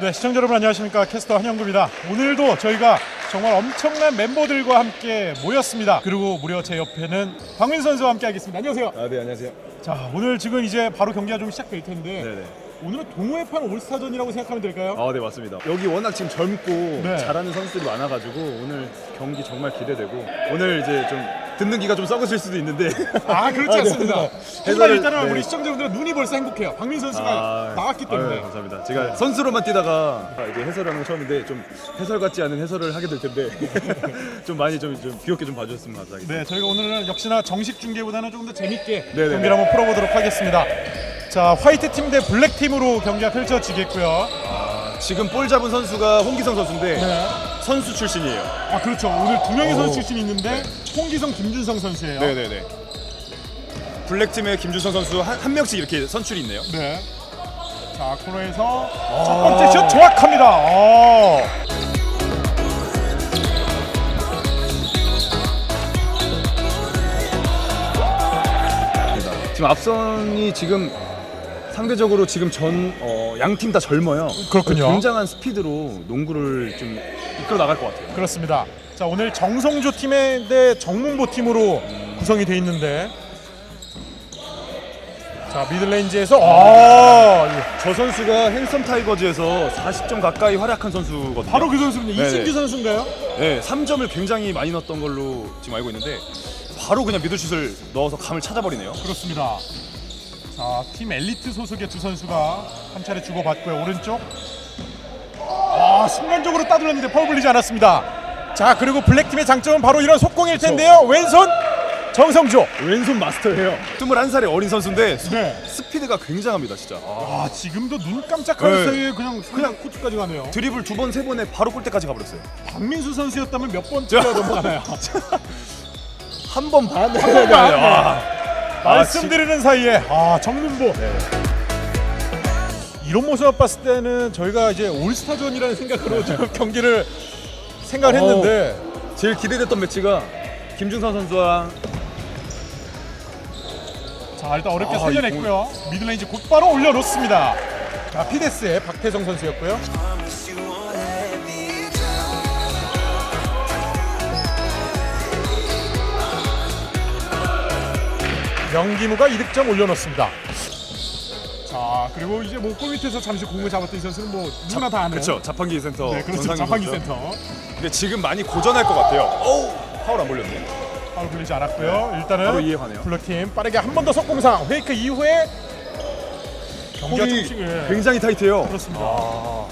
네, 시청자 여러분 안녕하십니까 캐스터 한영구입니다. 오늘도 저희가 정말 엄청난 멤버들과 함께 모였습니다. 그리고 무려 제 옆에는 박민 선수와 함께 하겠습니다. 안녕하세요. 아, 네, 안녕하세요. 자, 오늘 지금 이제 바로 경기가 좀 시작될 텐데 네네. 오늘은 동호회판 올스타전이라고 생각하면 될까요? 아, 네, 맞습니다. 여기 워낙 지금 젊고 네. 잘하는 선수들이 많아가지고 오늘 경기 정말 기대되고 오늘 이제 좀 듣는 기가 좀 썩으실 수도 있는데 아, 그렇지 아, 네. 않습니다. 하지만 해설을- 일단은 네. 우리 시청자분들은 눈이 벌써 행복해요. 박민 선수가 아, 나왔기 때문에. 아유, 감사합니다. 제가 선수로만 뛰다가 이제 해설하는 거 처음인데 좀 해설 같지 않은 해설을 하게 될 텐데 좀 많이 좀, 좀 귀엽게 좀 봐주셨으면 감사하겠습니다. 네, 저희가 오늘은 역시나 정식 중계보다는 조금 더 재밌게 네네네. 경기를 한번 풀어보도록 하겠습니다. 자, 화이트 팀 대 블랙 팀으로 경기가 펼쳐지겠고요. 지금 볼 잡은 선수가 홍기성 선수인데 네. 선수 출신이에요. 아 그렇죠. 오늘 두 명의 오. 선수 출신이 있는데 홍기성, 김준성 선수예요. 네 네 네. 블랙팀의 김준성 선수 한, 한 명씩 이렇게 선출이 있네요. 네. 자 코너에서 첫 번째 슛 정확합니다. 어. 지금 앞선이 지금 상대적으로 지금 전 어, 양팀 다 젊어요. 그렇군요. 굉장한 스피드로 농구를 좀 이끌어 나갈 것 같아요. 그렇습니다. 자 오늘 정성조 팀의 대 정문보 팀으로 구성이 돼 있는데 자 미들레인지에서 아 예. 저 선수가 핸섬 타이거즈에서 40점 가까이 활약한 선수거든요. 바로 그 선수입니다. 네네. 이진규 선수인가요? 네, 3점을 굉장히 많이 넣었던 걸로 지금 알고 있는데 바로 그냥 미들슛을 넣어서 감을 찾아버리네요. 그렇습니다. 자, 팀 엘리트 소속의 두 선수가 한 차례 주고받고요. 오른쪽. 아, 순간적으로 따돌렸는데 파울 불리지 않았습니다. 자, 그리고 블랙팀의 장점은 바로 이런 속공일 텐데요. 왼손 정성조. 왼손 마스터예요. 21살의 어린 선수인데 네. 스피드가 굉장합니다, 진짜. 아, 아, 지금도 눈 깜짝하는 네. 사이에 그냥 그냥 코트까지 가네요. 드리블 두 번 세 번에 바로 골대까지 가버렸어요. 박민수 선수였다면 몇번 뛰어 넘어가나요? 한번 반. 네, 번 반. 아, 말씀드리는 사이에 아, 정문보. 네. 이런 모습 봤을 때는 저희가 이제 올스타전이라는 생각으로 좀 경기를 생각을 어. 했는데 제일 기대됐던 매치가 김중선 선수랑 자 일단 어렵게 아, 살려냈고요 미들레인지 곧바로 올려놓습니다 자 피데스의 박태성 선수였고요 명기무가 2득점 올려놓습니다 자 그리고 이제 뭐 골 밑에서 잠시 공을 잡았던 이 선수는 뭐 누구나 다 아는 그렇죠 자판기 센터 네 그렇죠 전상현 자판기 선수. 센터 근데 지금 많이 고전할 것 같아요. 어우 파울 안 벌렸네. 파울 불리지 않았고요 일단은 바로 이해가네요. 블루팀 빠르게 한 번 더 속공상 페이크 이후에 경기가. 굉장히 타이트해요. 그렇습니다. 아,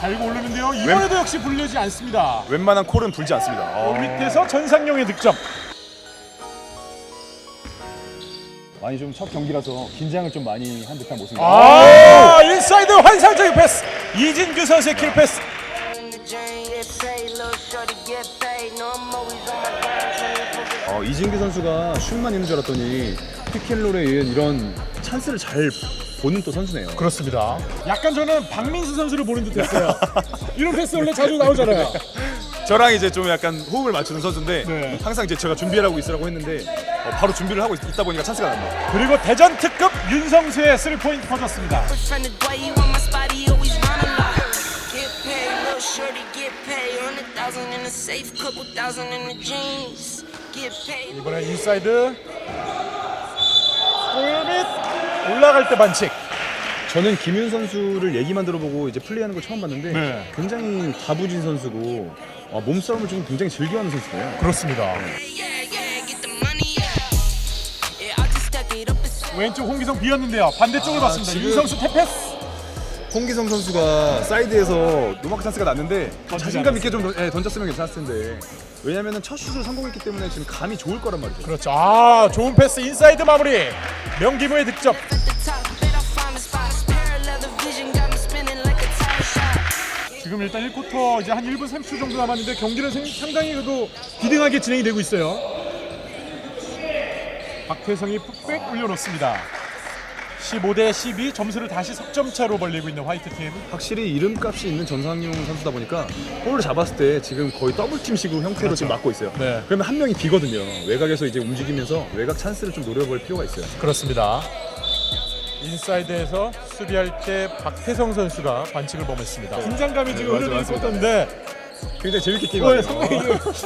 달고 올르는데요. 이번에도 역시 불리지 않습니다. 웬만한 콜은 불지 않습니다. 아. 골 밑에서 전상용의 득점. 많이 좀첫 경기라서 긴장을 좀 많이 한 듯한 모습입니다. 아, 인사이드 환상적인 패스. 이진규 선수의 킬 패스. in the journey, get paid, little shorty get paid. No, I'm always on my grind, 24 어, 이진규 선수가 슛만 있는 줄 알았더니 피켈롤에 의한 이런 찬스를 잘 보는 또 선수네요. 그렇습니다. 약간 저는 박민수 선수를 보는 듯했어요. 이런 패스 원래 자주 나오잖아요. 저랑 이제 좀 약간 호흡을 맞추는 선수인데 네. 항상 이제 제가 준비를 하고 있으라고 했는데 어, 바로 준비를 하고 있, 다 보니까 찬스가 납니다. 그리고 대전 특급 윤성수의 3포인트 퍼졌습니다. Trying to dwell you on my spot, he always run a lot. Get paid, little shorty get paid. Hundred thousand in the safe, couple thousand in the jeans. Get paid. 이번에 인사이드 골밑 올라갈 때 반칙. 저는 김윤 선수를 얘기만 들어보고 이제 플레이하는 걸 처음 봤는데 네. 굉장히 다부진 선수고 어, 몸싸움을 좀 굉장히 즐겨하는 선수예요. 그렇습니다. Yeah, 왼쪽 홍기성 비었는데요. 반대쪽을 아, 봤습니다. 지금- 윤성수 태패스. 홍기성 선수가 사이드에서 노마크 찬스가 났는데 던지지 자신감 있게 좀 던- 예, 던졌으면 괜찮았을 텐데 왜냐면은 첫 슛을 성공했기 때문에 지금 감이 좋을 거란 말이죠. 그렇죠. 아, 좋은 패스 인사이드 마무리. 명기무의 득점. at the top, bet I find the spot. Parallel the vision got me spinning like a tire shot. 지금 일단 1쿼터 이제 한 1분 30초 정도 남았는데 경기는 생- 상당히 그래도 비등하게 진행이 되고 있어요. 박태성이 푹백 올려놓습니다. 15대 12 점수를 다시 석점 차로 벌리고 있는 화이트 팀. 확실히 이름값이 있는 전상용 선수다 보니까 볼을 잡았을 때 지금 거의 더블팀식으로 형태로 지금 막고 있어요. 네. 그러면 한 명이 비거든요. 외곽에서 이제 움직이면서 외곽 찬스를 좀 노려볼 필요가 있어요. 그렇습니다. 인사이드에서 수비할 때 박태성 선수가 반칙을 범했습니다. 긴장감이 지금 맞아, 흐르는. 포토인데 굉장히 재밌게 어, 뛰고 상당히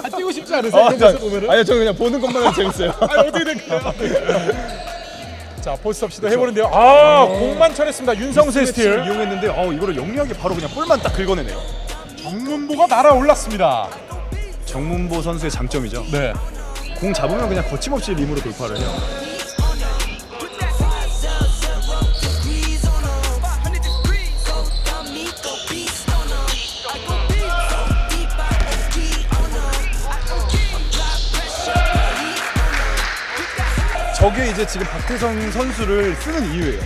아, 뛰고 싶지 않으세요? 아, 데서 보면은? 아니요, 저는 그냥 보는 것만 해도 재밌어요. 아, 어떻게 될까요? 자 포스업 시도 해보는데요. 아 공만 쳐냈습니다. 윤성수의 스틸. 이용했는데 어, 이거를 영리하게 바로 그냥 볼만 딱 긁어내네요. 정문보가 날아올랐습니다. 정문보 선수의 장점이죠. 네. 공 잡으면 그냥 거침없이 림으로 돌파를 해요. 저게 이제 지금 박태성 선수를 쓰는 이유예요.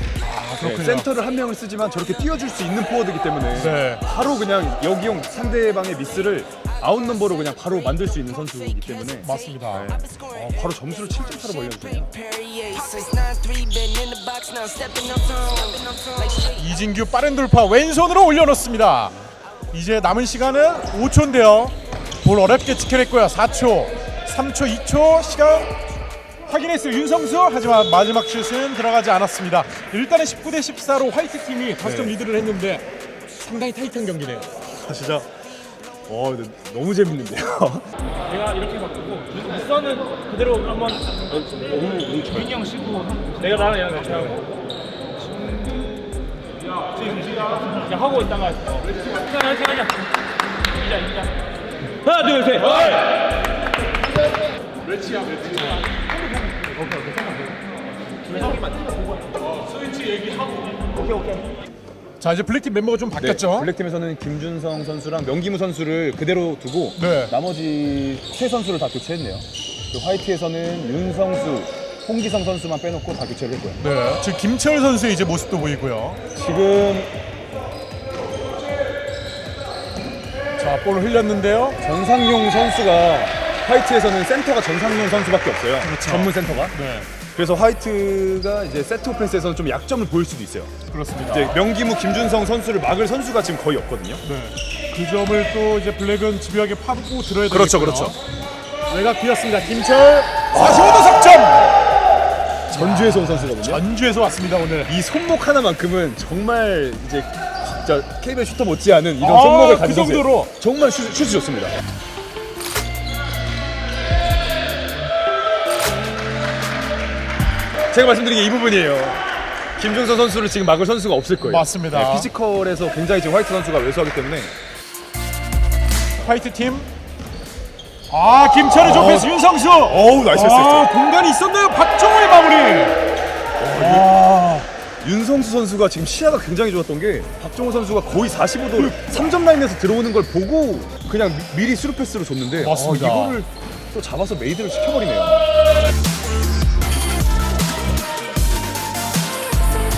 그렇군요. 네, 센터를 한 명을 쓰지만 저렇게 띄워줄 수 있는 포워드이기 때문에 네. 바로 그냥 여기용 상대방의 미스를 아웃 넘버로 그냥 바로 만들 수 있는 선수이기 때문에 맞습니다. 네. 어, 바로 점수를 7점 차로 벌려주네요. Perrier since 9-3 been in the box now stepping up tone like straight 이진규 빠른 돌파 왼손으로 올려놓습니다. 이제 남은 시간은 5초인데요. 볼 어렵게 지켜냈고요. 4초, 3초, 2초 시간 확인했어요. 윤성수 하지만 마지막 슛은 들어가지 않았습니다. 일단은 19 대 14로 화이트 팀이 5점 리드를 했는데 상당히 타이트한 경기네요. 아, 진짜 어, 너무 재밌는데요. 내가 이렇게 바꾸고 우선은 그대로 한번 민이 형 쉬고 내가 나랑 얘랑 같이 하고 이제 하고 있다가 어. 자 이렇게 하자 이자 이자 하나 둘셋 자 이제 블랙팀 멤버가 좀 바뀌었죠. 네, 블랙팀에서는 김준성 선수랑 명기무 선수를 그대로 두고 네. 나머지 세 선수를 다 교체했네요. 그 화이트에서는 윤성수, 홍기성 선수만 빼놓고 다 교체를 했고요. 네. 지금 김철 선수의 이제 모습도 보이고요. 지금 자 볼을 흘렸는데요. 전상용 선수가 화이트에서는 센터가 전상용 선수밖에 없어요. 그렇죠. 전문 센터가. 네. 그래서 화이트가 이제 세트 오펜스에서는 좀 약점을 보일 수도 있어요. 그렇습니다. 이제 명기무, 김준성 선수를 막을 선수가 지금 거의 없거든요. 네. 그 점을 또 이제 블랙은 집요하게 파고 들어야 그렇죠, 되겠고요. 그렇죠. 외곽 비었습니다. 김철 45도 석점. 전주에서 온 선수거든요. 전주에서 왔습니다 오늘. 이 손목 하나만큼은 정말 이제 진짜 KBL 슈터 못지않은 이런 아, 손목을 그 가진 선수 정도로? 정말 슛, 슛이 좋습니다. 제가 말씀드린 게 이 부분이에요. 김종선 선수를 지금 막을 선수가 없을 거예요. 맞습니다. 네, 피지컬에서 굉장히 지금 화이트 선수가 왜소하기 때문에 화이트 팀. 아 김철의 좁혀서 윤성수. 어우 나이스 아 패스. 공간이 있었네요. 박정호의 마무리. 아, 윤성수 선수가 지금 시야가 굉장히 좋았던 게 박정호 선수가 거의 45도 3점 라인에서 들어오는 걸 보고 그냥 미, 리 스루 패스로 줬는데 맞습니다. 어, 이거를 또 잡아서 메이드를 시켜버리네요.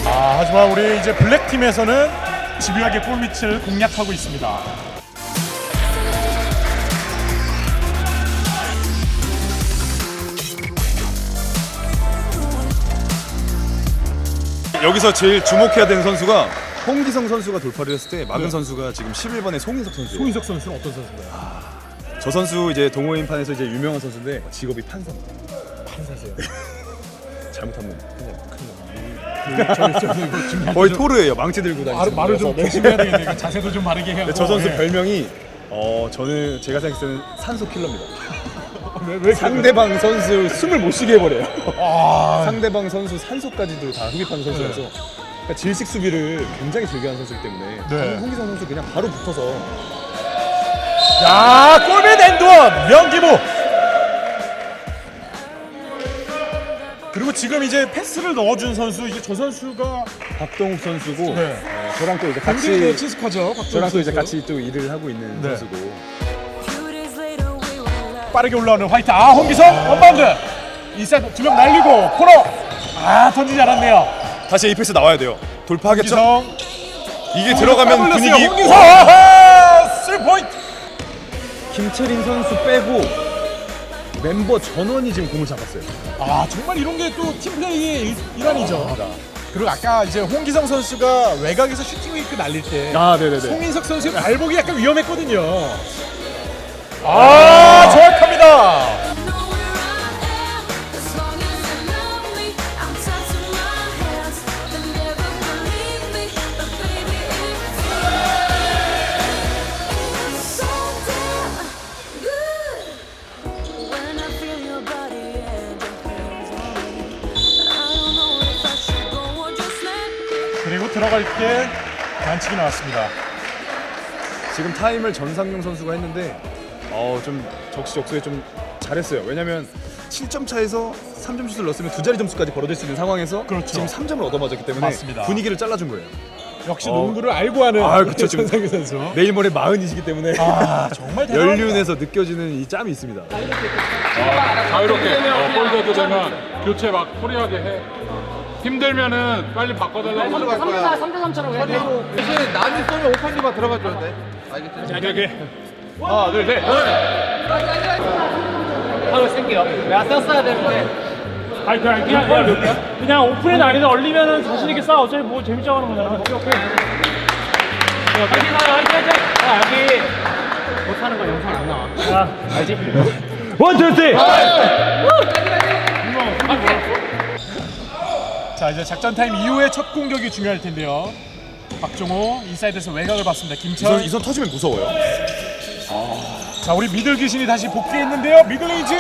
아 하지만 우리 이제 블랙 팀에서는 집요하게 골밑을 공략하고 있습니다. 여기서 제일 주목해야 되는 선수가 홍기성 선수가 돌파를 했을 때 막은 선수가 지금 11번의 송인석 선수 예요. 송인석 선수는 어떤 선수인가요? 저 선수 이제 동호인판에서 이제 유명한 선수인데 직업이 판사입니다. 판사세요. 잘못하면 거의 토르예요. 망치 들고 다니는. 말, 말을 좀 조심해야 되겠네요. 자세도 좀 바르게 해야. 저 선수 네. 별명이 어 저는 제가 생각했을 때는 산소 킬러입니다. 왜, 왜 상대방 선수 숨을 못 쉬게 해버려요. 아, 상대방 선수 산소까지도 다 흡입하는 선수라서 그러니까 질식 수비를 굉장히 즐겨하는 선수이기 때문에 네. 홍기성 선수 그냥 바로 붙어서 야 골밑 엔드원 명기부. 그리고 지금 이제 패스를 넣어준 선수 이제 저 선수가 박동욱 선수고 네. 어, 저랑 또 이제 굉장히 네, 같이 친숙하죠. 박동욱 저랑 또 이제 선수. 같이 또 일을 하고 있는 네. 선수고. 빠르게 올라오는 화이트. 아 홍기성 원바운드. 이사이드 두명 날리고 코너. 아 던지지 않았네요. 다시 이 패스 나와야 돼요. 돌파하겠죠? 홍기성. 이게 들어가면 더블렸어요. 분위기 홍기성. 아하! 쓰리 포인트. 김채린 선수 빼고 멤버 전원이 지금 공을 잡았어요. 아 정말 이런 게 또 팀플레이의 일, 일환이죠. 그리고 아까 이제 홍기성 선수가 외곽에서 슈팅 웨이크 날릴 때 아, 네네네. 송인석 선수의 발목이 약간 위험했거든요. 아 정확합니다. 반칙이 나왔습니다. 지금 타임을 전상용 선수가 했는데 어, 좀 적시적소에 좀 잘했어요. 왜냐면 7점 차에서 3점 슛을 넣었으면 두 자리 점수까지 벌어질 수 있는 상황에서 그렇죠. 지금 3점을 얻어맞았기 때문에 맞습니다. 분위기를 잘라준 거예요. 역시 어. 농구를 알고 하는 아, 그쵸, 지금. 전상규 선수. 내일 모레 마흔이시기 때문에 아 정말 대단합니다. 연륜에서 느껴지는 이 짬이 있습니다. 자유롭게 어, 폴더도 되면 교체 막 프리하게 해. 힘들면은 빨리 바꿔달라고. 3대 3처럼 해야 돼. 대신 남이 쏘면 오펜스가 들어가줘야 돼. 알겠지? 하나, 둘, 셋. 바로 쓸게요. 내가 썼어야 되는데. 아니 그냥 그냥 그냥, 그냥 오픈에도 아니다 얼리면은 자신 있게 싸 어차피 뭐 재밌자고 하는 거잖아. 오케이 오케이. 야 여기 못하는 거 영상 안 나와. 야 알지? 원투 쓰리. 자 이제 작전 타임 이후에 첫 공격이 중요할 텐데요. 박종호 인사이드에서 외곽을 봤습니다. 김철. 이선 터지면 무서워요. 자 우리 미들 귀신이 다시 복귀했는데요. 미들레이즈.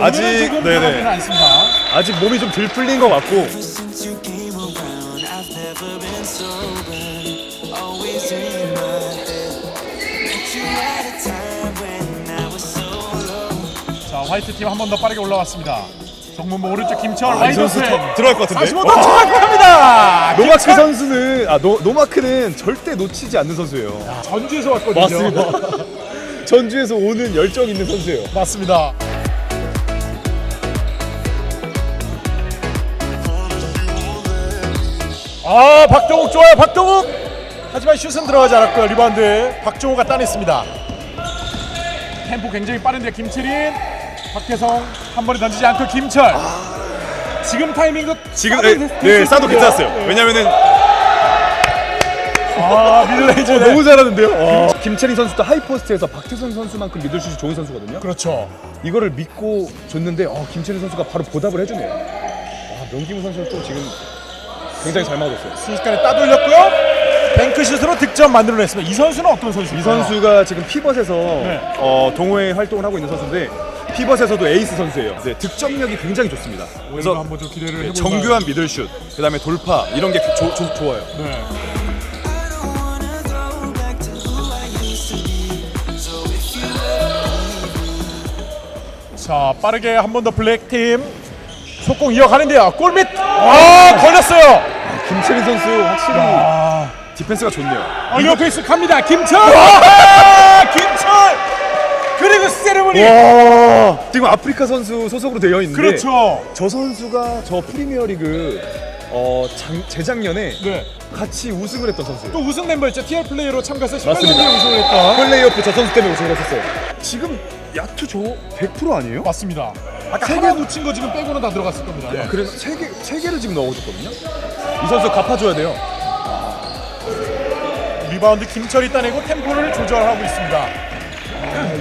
하지만 아직- 오늘은 조금 네네. 변하지는 않습니다. 아직 몸이 좀 덜 풀린 것 같고 Since you came around, I've never been sober. Always in my head. Met you at a time when I was so low. 자 화이트 팀 한 번 더 빠르게 올라왔습니다. 정문보 오른쪽 김철 아, 이 와이드 선수. 더- 들어갈 것 같은데? 45도 정확합니다. 노마크 선수는 아 노, 노마크는 절대 놓치지 않는 선수예요. 전주에서 왔거든요. 맞습니다. 전주에서 오는 열정 있는 선수예요. 맞습니다. 아 박동욱 좋아요 박동욱 하지만 슛은 들어가지 않았고요 리바운드 박종호가 따냈습니다 템포 굉장히 빠른데 김채린 박태성 한 번에 던지지 않고 김철 지금 타이밍도 지금 싸도 네, 됐- 네 싸도. 괜찮았어요. 네. 왜냐면은 아 미들레이즈 어, 너무 잘하는데요. 김채린 선수도 하이포스트에서 박태성 선수만큼 미들슛이 좋은 선수거든요. 그렇죠 이거를 믿고 줬는데 어, 김채린 선수가 바로 보답을 해주네요. 아, 명기무 선수는 또 지금 굉장히 잘 맞았어요. 순식간에 따돌렸고요 뱅크슛으로 득점 만들어냈습니다 이 선수는 어떤 선수인가요? 이 선수가 지금 피벗에서 네. 어, 동호회 활동을 하고 있는 선수인데 피벗에서도 에이스 선수예요. 네, 득점력이 굉장히 좋습니다. 그래서 한번 좀 기대를 네, 해볼까요? 정교한 미들슛, 그다음에 돌파 이런 게 조, 조, 좋아요. 네. 자 빠르게 한 번 더 블랙팀 속공 이어가는데요 골밑 아 걸렸어요 김채린 선수 확실히 아, 디펜스가 좋네요. 얼리오 페이스 갑니다 김철 세레머니 와, 지금 아프리카 선수 소속으로 되어 있는데 그렇죠 저 선수가 저 프리미어리그 어, 장, 재작년에 네. 같이 우승을 했던 선수예요. 또 우승 멤버였죠 TR 플레이로 참가해서 18년에 맞습니다. 우승을 했던 플레이오프 저 선수 때문에 우승을 했었어요. 지금 야투 저 100% 아니에요? 맞습니다 아까 세 하나 개- 놓친 거 지금 빼고는 다 들어갔을 겁니다 네. 그래서 세 개, 세 개를 지금 넣어줬거든요. 이 선수 갚아줘야 돼요. 리바운드 김철이 따내고 템포를 조절하고 있습니다 아,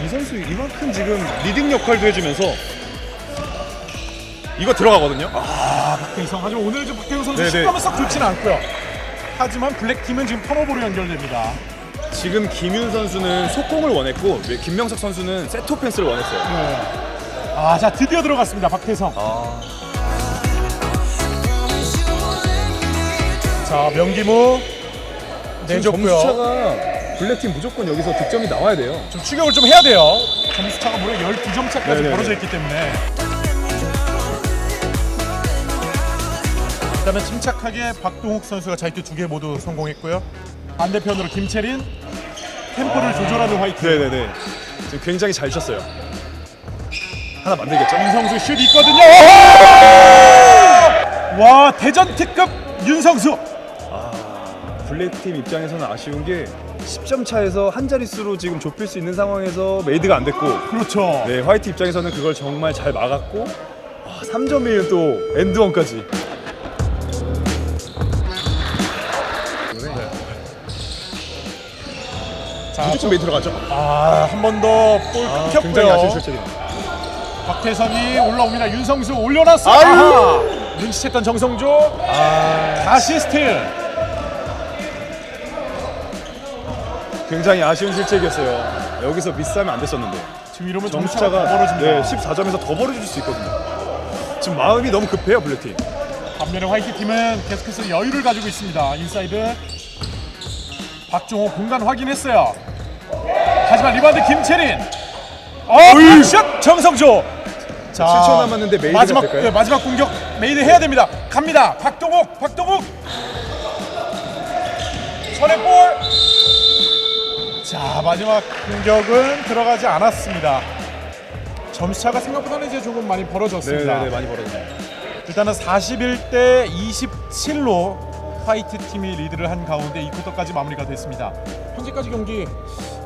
이 선수 이만큼 지금 리딩 역할도 해주면서 이거 들어가거든요. 아, 박태성 하지만 오늘 좀 박태성 선수 네네. 실감은 썩 좋지는 않고요. 하지만 블랙팀은 지금 턴오버로 연결됩니다. 지금 김윤 선수는 속공을 원했고 김명석 선수는 세트 오펜스를 원했어요. 아자 드디어 들어갔습니다 박태성. 자 명기무 내줬고요. 점수차가 블랙팀 무조건 여기서 득점이 나와야 돼요. 좀 추격을 좀 해야 돼요 점수 차가 무려 12점 차까지 네네네. 벌어져 있기 때문에 그다음에 침착하게 박동욱 선수가 자유투 두 개 모두 성공했고요 반대편으로 김채린 템포를 조절하는 화이트 네네네. 지금 굉장히 잘 쳤어요. 하나 만들겠죠? 윤성수 슛 있거든요 와 대전 특급 윤성수 블랙팀 입장에서는 아쉬운 게 10점 차에서 한 자릿수로 지금 좁힐 수 있는 상황에서 메이드가 안 됐고 그렇죠 네, 화이트 입장에서는 그걸 정말 잘 막았고 아, 3점이면 또 엔드원까지 자, 무조건 메이드 들어가죠. 아, 한 번 더 볼 아, 굉장히 끊겼고요. 아쉬운 실책이네요. 박태성이 올라옵니다. 윤성수 올려놨어요. 아유! 아하! 눈치챘던 정성조. 다시 스틸. 굉장히 아쉬운 실책이었어요. 여기서 미스하면 안 됐었는데 지금 이러면 점수차가 점수차가 더 벌어집니다. 네, 14점에서 더 벌어질 수 있거든요. 지금 마음이 너무 급해요 블랙팀. 반면에 화이트 팀은 계속해서 여유를 가지고 있습니다. 인사이드 박종호 공간 확인했어요. 하지만 리바운드 김채린. 어, 샷 정성조. 자, 7초 남았는데 메이드가 마지막 될까요? 네, 마지막 공격 메이드 해야 됩니다. 갑니다. 박동욱, 박동욱. 선의 볼. 자, 마지막 공격은 들어가지 않았습니다. 점수차가 생각보다는 이제 조금 많이 벌어졌습니다. 네네네 많이 벌어졌네요. 일단은 41대 27로 화이트 팀이 리드를 한 가운데 이 쿼터까지 마무리가 됐습니다. 현재까지 경기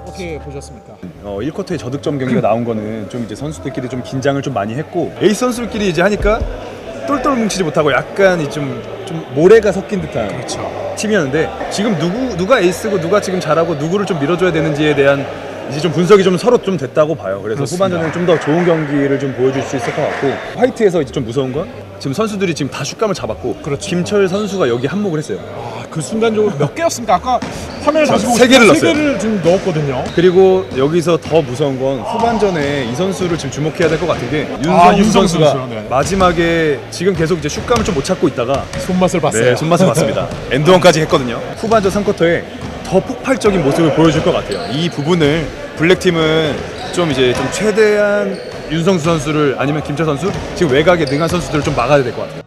어떻게 보셨습니까? 어, 1쿼터에 저득점 경기가 나온 거는 좀 이제 선수들끼리 좀 긴장을 좀 많이 했고 에이스 선수들끼리 이제 하니까 똘똘 뭉치지 못하고 약간 좀, 좀 모래가 섞인 듯한 그렇죠. 팀이었는데 지금 누구 누가 에이스고 누가 지금 잘하고 누구를 좀 밀어줘야 되는지에 대한 이제 좀 분석이 좀 서로 좀 됐다고 봐요. 그래서 그렇습니다. 후반전에 좀더 좋은 경기를 좀 보여줄 수 있을 것 같고 화이트에서 이제 좀 무서운 건 지금 선수들이 지금 다 슛감을 잡았고 그렇죠. 김철 선수가 여기 한몫을 했어요. 아, 그 순간적으로 몇 개였습니까? 아까 화면을 다시 보고 세 개를 세 넣었어요. 개를 지금 넣었거든요. 그리고 여기서 더 무서운 건 후반전에 이 선수를 지금 주목해야 될 것 같은 게 윤성수, 아, 윤성수 선수가 선수, 네. 마지막에 지금 계속 이제 슛감을 좀 못 찾고 있다가 손맛을 봤어요. 네, 손맛을 봤습니다. 엔드원까지 했거든요. 후반전 3쿼터에 더 폭발적인 모습을 보여줄 것 같아요. 이 부분을 블랙팀은 좀 이제 좀 최대한 윤성수 선수를 아니면 김철 선수 지금 외곽에 능한 선수들을 좀 막아야 될 것 같아요.